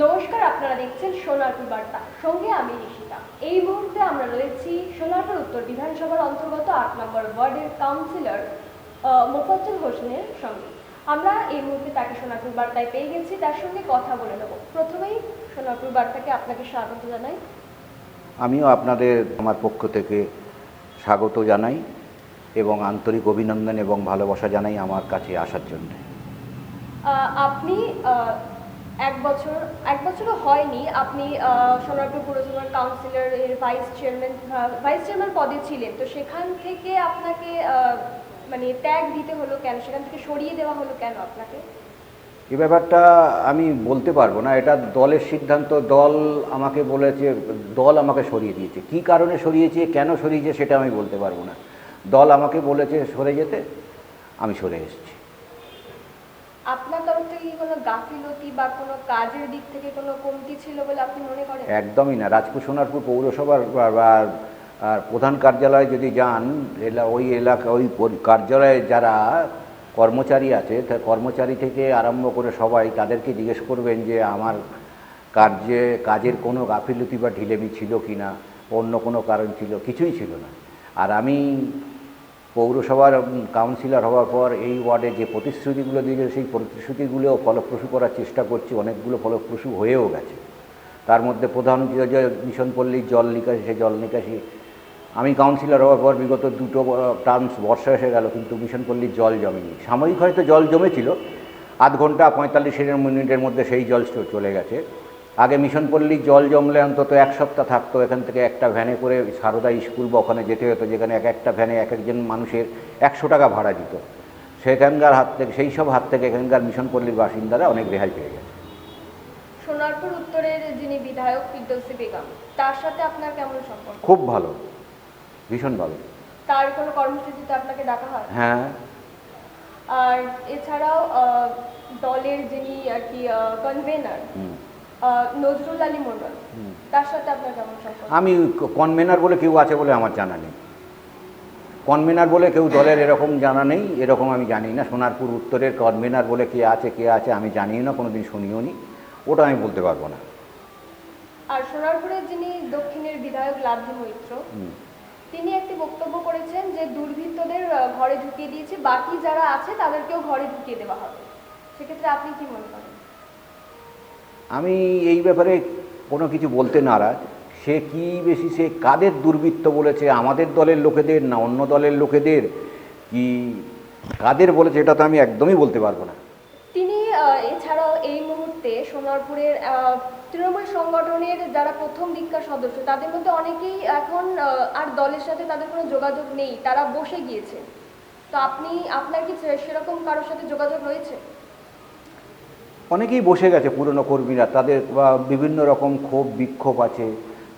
নমস্কার আপনারা দেখছেন সোনারপুর বার্তা। সঙ্গে আমি ঋষিতা এই মুহূর্তে আমরা রয়েছি সোনারপুর উত্তর বিধানসভার অন্তর্গত আট নম্বর ওয়ার্ডের কাউন্সিলর মোফাজ্জল হোসেনের সঙ্গে। আমরা এই মুহূর্তে তাকে সোনারপুর বার্তায় পেয়ে গেছি। তার সঙ্গে কথা বলে নেব। প্রথমেই সোনারপুর বার্তাকে আপনাকে স্বাগত জানাই। আমিও আপনাদের আমার পক্ষ থেকে স্বাগত জানাই এবং আন্তরিক অভিনন্দন এবং ভালোবাসা জানাই আমার কাছে আসার জন্য। আপনি এক বছর এক বছরও হয়নি। আপনি সোনারপুর পুরসভার কাউন্সিলর এর ভাইস চেয়ারম্যান ভাইস চেয়ারম্যান পদে ছিলেন। তো সেখান থেকে আপনাকে মানে ত্যাগ দিতে হলো কেন? সেখান থেকে সরিয়ে দেওয়া হলো কেন আপনাকে? এই ব্যাপারটা আমি বলতে পারব না। এটা দলের সিদ্ধান্ত। দল আমাকে বলেছে দল আমাকে সরিয়ে দিয়েছে। কি কারণে সরিয়েছে কেন সরিয়েছে সেটা আমি বলতে পারব না। দল আমাকে বলেছে সরে যেতে আমি সরে এসেছি। আপনার কোনো গাফিলতি বা কোনো কাজের দিক থেকে কোনো কমতি ছিল বলে আপনি মনে করেন? একদমই না। রাজপুর সোনারপুর পৌরসভার আর প্রধান কার্যালয়ে যদি যান, এলা, ওই এলাকা, ওই কার্যালয়ে যারা কর্মচারী আছে, তা কর্মচারী থেকে আরম্ভ করে সবাই তাদেরকে জিজ্ঞেস করবেন যে আমার কার্যে, কাজের কোনো গাফিলতি বা ঢিলেমি ছিল কি না অন্য কোনো কারণ ছিল, কিছুই ছিল না। আর আমি পৌরসভার কাউন্সিলর হওয়ার পর এই ওয়ার্ডে যে প্রতিশ্রুতিগুলো দিয়েছে সেই প্রতিশ্রুতিগুলো ফলপ্রসূ করার চেষ্টা করছি। অনেকগুলো ফলপ্রসূ হয়েও গেছে। তার মধ্যে প্রধান যে মিশন পল্লীর জল নিকাশি, সে জল নিকাশি। আমি কাউন্সিলর হওয়ার পর বিগত দুটো টার্মস বর্ষা এসে গেল, কিন্তু মিশন পল্লীর জল জমেনি। সাময়িক হয়তো জল জমেছিল আধ ঘণ্টা পঁয়তাল্লিশ মিনিটের মধ্যে সেই জল চলে গেছে। আগে মিশন পল্লীর জল জমলে অন্তত এক সপ্তাহ থাকতো এখান থেকে একটা ভ্যানে করে সারদা স্কুল বা ওখানে যেতে হতো যেখানে এক একটা ভ্যানে এক একজন মানুষের একশো টাকা ভাড়া দিত। সেখানকার হাত থেকে সেই সব হাত থেকে এখানকার মিশন পল্লীর বাসিন্দারা অনেক রেহাই পেয়ে গেছে। সোনারপুর উত্তরের যিনি বিধায়ক ফিরদৌসি বেগম তার সাথে আপনার কেমন সম্পর্ক? খুব ভালো ভীষণ ভালো। তার কোনো কর্মসূচিতে আপনাকে ডাকা হয়? হ্যাঁ। আর এছাড়াও দলের যিনি আর কি কনভেনার নজরুল আলী মন্ডল তার সাথে আপনার কেমন সম্পর্ক? আমি কনভেনার বলে কেউ আছে বলে আমার জানা নেই। কনভেনার বলে কেউ দলের এরকম জানা নেই এরকম আমি জানি না। সোনারপুর উত্তরের কনভেনার বলে কে আছে কে আছে আমি জানিও না কোনোদিন শুনিও নি। ওটা আমি বলতে পারব না। আর সোনারপুরের যিনি দক্ষিণের বিধায়ক লাভলি মৈত্র। তিনি একটি বক্তব্য করেছেন যে দুর্বৃত্তদের ঘরে ঢুকিয়ে দিয়েছে বাকি যারা আছে তাদেরকেও ঘরে ঢুকিয়ে দেওয়া হবে। সেক্ষেত্রে আপনি কি মনে করেন? আমি এই ব্যাপারে কোনো কিছু বলতে নারাজ। সে কি বেশি সে কাদের দুর্বৃত্ত বলেছে? আমাদের দলের লোকেদের না অন্য দলের লোকেদের? কি কাদের বলেছে এটা তো আমি একদমই বলতে পারব না। তিনি এছাড়াও এই মুহূর্তে সোনারপুরের তৃণমূল সংগঠনের যারা প্রথম দিককার সদস্য, তাদের মধ্যে অনেকেই এখন আর দলের সাথে তাদের কোনো যোগাযোগ নেই, তারা বসে গিয়েছে। তো আপনি, আপনার কি সেরকম কারোর সাথে যোগাযোগ রয়েছে? অনেকেই বসে গেছে, পুরনো কর্মীরা। তাদের বিভিন্ন রকম ক্ষোভ, বিক্ষোভ আছে,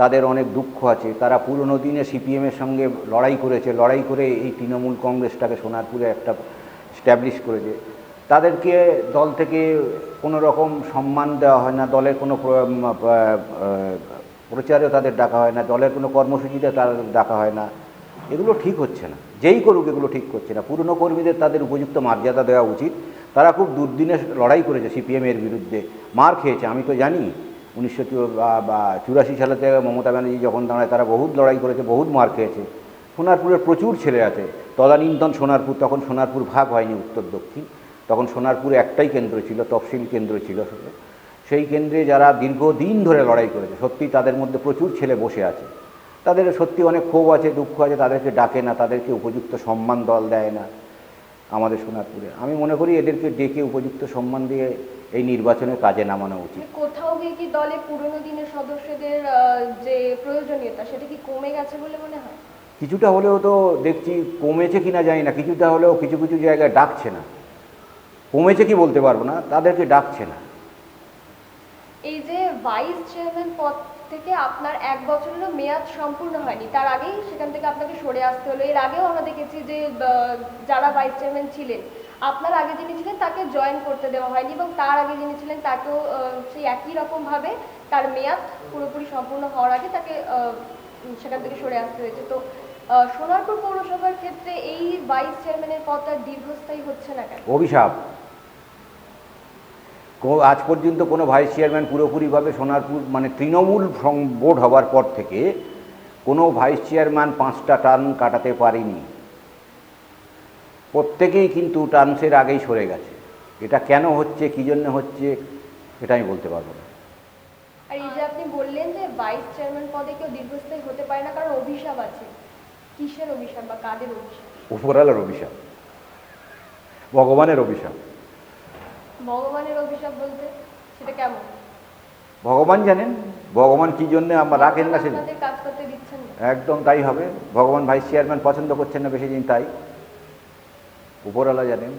তাদের অনেক দুঃখ আছে। তারা পুরনো দিনে সিপিএমের সঙ্গে লড়াই করেছে, লড়াই করে এই তৃণমূল কংগ্রেসটাকে সোনারপুরে একটা স্ট্যাবলিশ করেছে। তাদেরকে দল থেকে কোনো রকম সম্মান দেওয়া হয় না, দলের কোনো প্রচারেও তাদের ডাকা হয় না, দলের কোনো কর্মসূচিতে তাদের ডাকা হয় না। এগুলো ঠিক হচ্ছে না। যেই করুক এগুলো ঠিক করছে না। পুরনো কর্মীদের তাদের উপযুক্ত মর্যাদা দেওয়া উচিত। তারা খুব দুর্দিনে লড়াই করেছে সিপিএমের বিরুদ্ধে। মার খেয়েছে, আমি তো জানি। উনিশশো বা চুরাশি সালে থেকে মমতা ব্যানার্জি যখন দাঁড়ায়, তারা বহুত লড়াই করেছে, বহুত মার খেয়েছে। সোনারপুরের প্রচুর ছেলে আছে তদানীন্তন সোনারপুর, তখন সোনারপুর ভাগ হয়নি উত্তর দক্ষিণ। তখন সোনারপুরে একটাই কেন্দ্র ছিল, তফসিল কেন্দ্র ছিল। সেই কেন্দ্রে যারা দীর্ঘদিন ধরে লড়াই করেছে, সত্যি তাদের মধ্যে প্রচুর ছেলে বসে আছে। তাদের সত্যি অনেক ক্ষোভ আছে, দুঃখ আছে, তাদেরকে ডাকে না, তাদেরকে উপযুক্ত সম্মান দল দেয় না। আমাদের সোনারপুরে। আমি মনে করি এদেরকে ডেকে উপযুক্ত সম্মান দিয়ে এই নির্বাচনে কাজে নামানো উচিত। কোথাও গিয়ে কি দলে পুরনো দিনের সদস্যদের যে প্রয়োজনীয়তা সেটা কি কমে গেছে বলে মনে হয়? কিছুটা হলেও তো দেখছি কমেছে কিনা জানি না কিছুটা হলেও কিছু কিছু জায়গায় ডাকছে না। কমেছে কি বলতে পারব না তাদেরকে ডাকছে না। এই যে ভাইস চেয়ারম্যান পদ থেকে আপনার এক বছরেরও মেয়াদ সম্পূর্ণ হয়নি, তার আগেই সেখান থেকে আপনাকে সরে আসতে হলো। এর আগেও আমরা দেখেছি যে যারা ভাইস চেয়ারম্যান ছিলেন, আপনার আগে যিনি ছিলেন তাকে জয়েন করতে দেওয়া হয়নি এবং তার আগে যিনি ছিলেন তাকেও সেই একই রকমভাবে তার মেয়াদ পুরোপুরি সম্পূর্ণ হওয়ার আগে তাকে সেখান থেকে সরে আসতে হয়েছে। তো সোনারপুর পৌরসভার ক্ষেত্রে এই ভাইস চেয়ারম্যানের পদটা দীর্ঘস্থায়ী হচ্ছে না কেন? অভিশাপ। আজ পর্যন্ত কোনো ভাইস চেয়ারম্যান পুরোপুরিভাবে সোনারপুর মানে তৃণমূল বোর্ড হওয়ার পর থেকে কোনো ভাইস চেয়ারম্যান পাঁচটা টার্ম কাটাতে পারেনি। প্রত্যেকেই কিন্তু টার্মসের আগেই সরে গেছে। এটা কেন হচ্ছে কী জন্য হচ্ছে এটা আমি বলতে পারব না। আর এই যে আপনি বললেন যে ভাইস চেয়ারম্যান পদে কেউ দীর্ঘস্থায়ী হতে পারে না কারণ অভিশাপ আছে। কিসের অভিশাপ বা কাদের অভিশাপ? উপরালার অভিশাপ। ভগবানের অভিশাপ। ভগবানের অভিশাপ বলতে সেটা কেমন? ভগবান জানেন ভগবান কী জন্য আমার রাখেন না সেদিন? একদম তাই হবে। ভগবান ভাইস চেয়ারম্যান পছন্দ করছেন না বেশি দিন তাই। উপরওয়ালা জানেন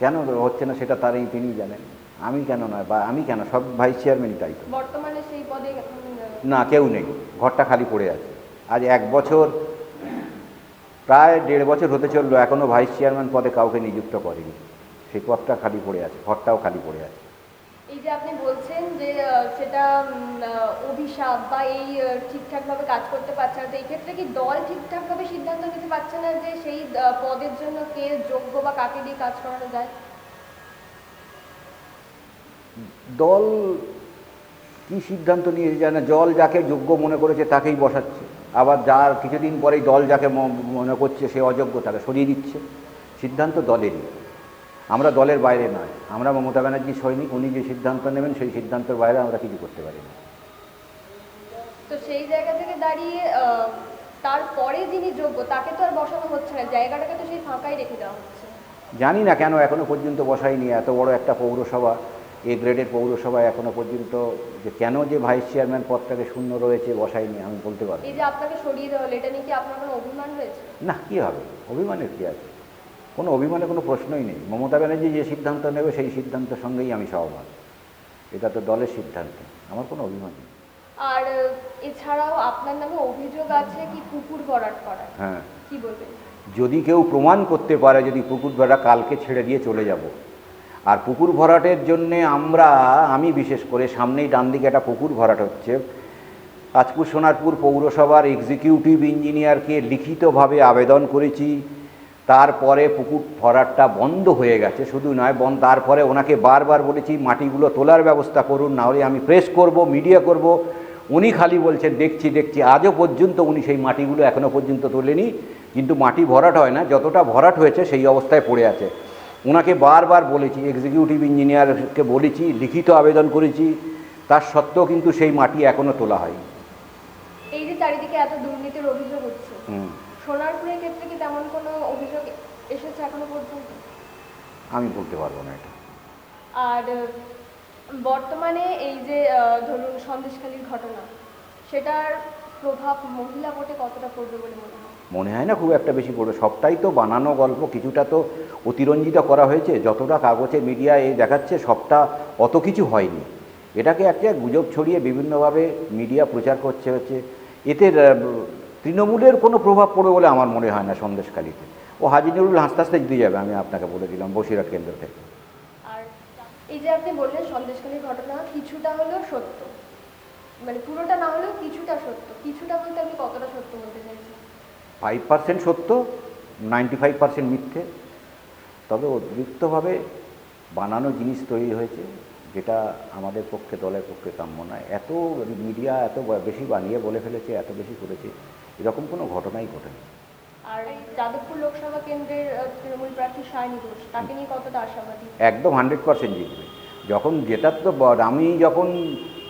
কেন হচ্ছে না সেটা তারই তিনি জানেন। আমি কেন নয় বা আমি কেন? সব ভাইস চেয়ারম্যানই তাই বর্তমানে সেই পদে না কেউ নেই। ঘরটা খালি পড়ে আছে। আজ এক বছর প্রায় দেড় বছর হতে চলল এখনও ভাইস চেয়ারম্যান পদে কাউকে নিযুক্ত করেনি। সেই পদটা খালি পড়ে আছে ঘরটাও খালি পড়ে আছে। এই যে আপনি বলছেন যে সেটা অভিশাপ বা এই ঠিকঠাকভাবে কাজ করতে পারছে না তো এই ক্ষেত্রে কি দল ঠিকঠাকভাবে সিদ্ধান্ত নিতে পারছে না যে সেই পদের জন্য কে যোগ্য বা কাকে দিয়ে কাজ করানো যায়? দল কি সিদ্ধান্ত নিয়ে জানে জল যাকে যোগ্য মনে করেছে তাকেই বসাচ্ছে। আবার যার কিছুদিন পরেই দল যাকে মনে করছে সে অযোগ্য তাকে সরিয়ে দিচ্ছে। সিদ্ধান্ত দলেরই। আমরা দলের বাইরে নয় আমরা মমতা ব্যানার্জি সৈনিক উনি যে সিদ্ধান্ত নেবেন সেই সিদ্ধান্তের বাইরে আমরা কিছু করতে পারি না। তো সেই জায়গা থেকে দাঁড়িয়ে তারপরে যিনি যোগ্য তাকে তো আর বসানো হচ্ছে না জায়গাটাকে তো সেই ফাঁকাই রেখে দেওয়া হচ্ছে। জানি না কেন এখনও পর্যন্ত বসায়নি এত বড় একটা পৌরসভা এ গ্রেডের পৌরসভায় এখনও পর্যন্ত যে কেন যে ভাইস চেয়ারম্যান পদটাকে শূন্য রয়েছে বসায়নি আমি বলতে পারব না। এই যে আপনাকে সরিয়ে দেওয়া হলো এটা নিয়ে কি আপনার কোনো অভিমান রয়েছে? না কী হবে? অভিমানের কী আছে? কোনো অভিমানে কোনো প্রশ্নই নেই। মমতা ব্যানার্জি যে সিদ্ধান্ত নেবে সেই সিদ্ধান্তের সঙ্গেই আমি সহমত। এটা তো দলের সিদ্ধান্ত আমার কোনো অভিমান নেই। আর এছাড়াও আপনার নামে অভিযোগ আছে কি পুকুর ভরাট করার? হ্যাঁ। কি বলবেন? যদি কেউ প্রমাণ করতে পারে যদি পুকুর ভরা কালকে ছেড়ে দিয়ে চলে যাব। আর পুকুর ভরাটের জন্যে আমরা আমি বিশেষ করে সামনেই ডান দিকে একটা পুকুর ভরাট হচ্ছে। আজপুর সোনারপুর পৌরসভার এক্সিকিউটিভ ইঞ্জিনিয়ারকে লিখিতভাবে আবেদন করেছি। তারপরে পুকুর ভরাটটা বন্ধ হয়ে গেছে শুধু নয় বন তারপরে ওনাকে বারবার বলেছি মাটিগুলো তোলার ব্যবস্থা করুন নাহলে আমি প্রেস করব মিডিয়া করব। উনি খালি বলছেন দেখছি দেখছি আজও পর্যন্ত উনি সেই মাটিগুলো এখনও পর্যন্ত তোলেনি কিন্তু মাটি ভরাট হয় না যতটা ভরাট হয়েছে সেই অবস্থায় পড়ে আছে। ওনাকে বারবার বলেছি এক্সিকিউটিভ ইঞ্জিনিয়ারকে বলেছি লিখিত আবেদন করেছি তার সত্ত্বেও কিন্তু সেই মাটি এখনও তোলা হয়নি। এই যে চারিদিকে এত দুর্নীতির অভিযোগ হচ্ছে হুম, সোনারপুরের ক্ষেত্রে কি তেমন কোনো অভিযোগ এসেছে এখনও পর্যন্ত? আমি বলতে পারব না এটা। আর বর্তমানে এই যে ধরুন সন্দেশখালীর ঘটনা সেটার প্রভাব মহিলা ভোটে কতটা পড়বে বলে মনে হয়? মনে হয় না খুব একটা বেশি পড়বে। সবটাই তো বানানো গল্প কিছুটা তো অতিরঞ্জিত করা হয়েছে। যতটা কাগজে মিডিয়ায় দেখাচ্ছে সবটা অত কিছু হয়নি। এটাকে একটা গুজব ছড়িয়ে বিভিন্নভাবে মিডিয়া প্রচার করছে হচ্ছে। এতে তৃণমূলের কোনো প্রভাব পড়বে বলে আমার মনে হয় না সন্দেশখালিতে। ও হাজি নুরুল হাসতে হাসতে দিয়ে যাবে আমি আপনাকে বলে দিলাম বসিরহাট কেন্দ্র থেকে। আর এই যে আপনি বললেন সন্দেশখালীর ঘটনা কিছুটা হলেও সত্য। মানে পুরোটা না হলেও কিছুটা সত্য। কিছুটা বলতে আপনি কতটা সত্য বলতে চাইছেন? ফাইভ পার্সেন্ট সত্য নাইনটি ফাইভ পার্সেন্ট মিথ্যে। তবে অতিরিক্তভাবে বানানো জিনিস তৈরি হয়েছে যেটা আমাদের পক্ষে দলের পক্ষে কাম্য নয়। এত মিডিয়া এত বেশি বানিয়ে বলে ফেলেছে এত বেশি করেছে। এরকম কোনো ঘটনাই ঘটেনি। আর এই যাদবপুর লোকসভা কেন্দ্রের তৃণমূল প্রার্থী সায়নী ঘোষ তাকে নিয়ে কতটা আশাবাদী? একদম হান্ড্রেড পার্সেন্ট জিতবে। যখন জেতার তো আমি যখন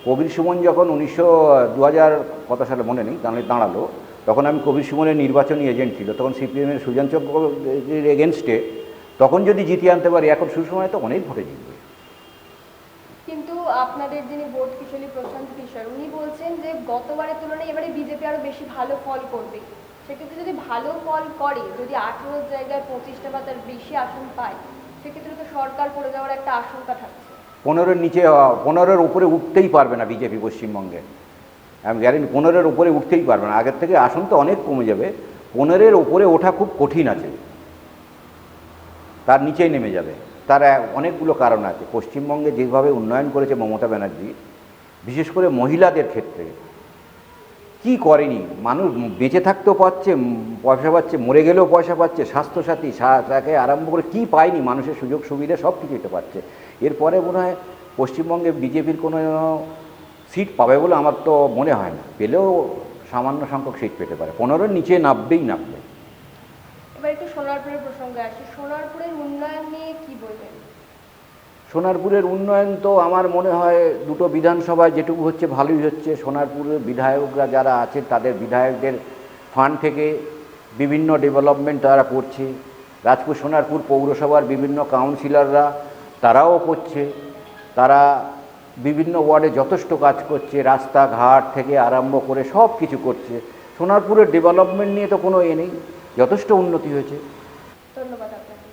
কবির সুমন যখন উনিশশো দু হাজার কত সালে মনে নেই তাহলে দাঁড়াল তখন আমি কবির সুমনের নির্বাচনী এজেন্ট ছিল তখন সিপিএমের সুজন চক্রের এগেনস্টে তখন যদি জিতিয়ে আনতে পারি এখন সুসময় তো অনেক ভোটে জিতবে। আপনাদের যিনি ভোট কিশোরী প্রশান্ত কিশোর, উনি বলছেন যে গতবারের তুলনায় এবারে বিজেপি আরও বেশি ভালো ফল করবে। সেক্ষেত্রে যদি ভালো ফল করে, যদি আঠেরো জায়গায় পঁচিশটা বা তার বেশি আসন পায় সেক্ষেত্রে তো সরকার পড়ে যাওয়ার একটা আশঙ্কা থাকছে। পনেরোর নিচে পনেরোর উপরে উঠতেই পারবে না বিজেপি পশ্চিমবঙ্গে। আমি গ্যারেন্টি পনেরোর উপরে উঠতেই পারবে না। আগের থেকে আসন তো অনেক কমে যাবে। পনেরোর উপরে ওঠা খুব কঠিন আছে। তার নিচেই নেমে যাবে। তার অনেকগুলো কারণ আছে। পশ্চিমবঙ্গে যেভাবে উন্নয়ন করেছে মমতা ব্যানার্জি, বিশেষ করে মহিলাদের ক্ষেত্রে, কি করেনি? মানুষ বেঁচে থাকতেও পাচ্ছে পয়সা পাচ্ছে, মরে গেলেও পয়সা পাচ্ছে, স্বাস্থ্যসাথী তাকে আরম্ভ করে কি পায়নি, মানুষের সুযোগ সুবিধা সব কিছু কিছুতে পাচ্ছে এরপরে মনে হয় পশ্চিমবঙ্গে বিজেপির কোনো সিট পাবে বলে আমার তো মনে হয় না। পেলেও সামান্য সংখ্যক সিট পেতে পারে। পনেরোর নিচে নামবেই নামবে। এবার একটু সোনারপুরের প্রসঙ্গে আসি। সোনারপুরের উন্নয়ন নিয়ে কি বলবেন? সোনারপুরের উন্নয়ন তো আমার মনে হয় দুটো বিধানসভায় যেটুকু হচ্ছে ভালোই হচ্ছে। সোনারপুরের বিধায়করা যারা আছে, তাদের বিধায়কদের ফান্ড থেকে বিভিন্ন ডেভেলপমেন্ট তারা করছে। রাজপুর সোনারপুর পৌরসভার বিভিন্ন কাউন্সিলররা তারাও করছে। তারা বিভিন্ন ওয়ার্ডে যথেষ্ট কাজ করছে, রাস্তাঘাট থেকে আরম্ভ করে সব কিছু করছে। সোনারপুরের ডেভেলপমেন্ট নিয়ে তো কোনো এ নেই। যথেষ্ট উন্নতি হয়েছে। ধন্যবাদ আপনাকে।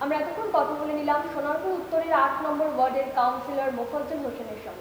আমরা এতক্ষণ কথা বলে নিলাম সোনারপুর উত্তরের আট নম্বর ওয়ার্ডের কাউন্সিলর মোফাজ্জল হোসেনের সঙ্গে।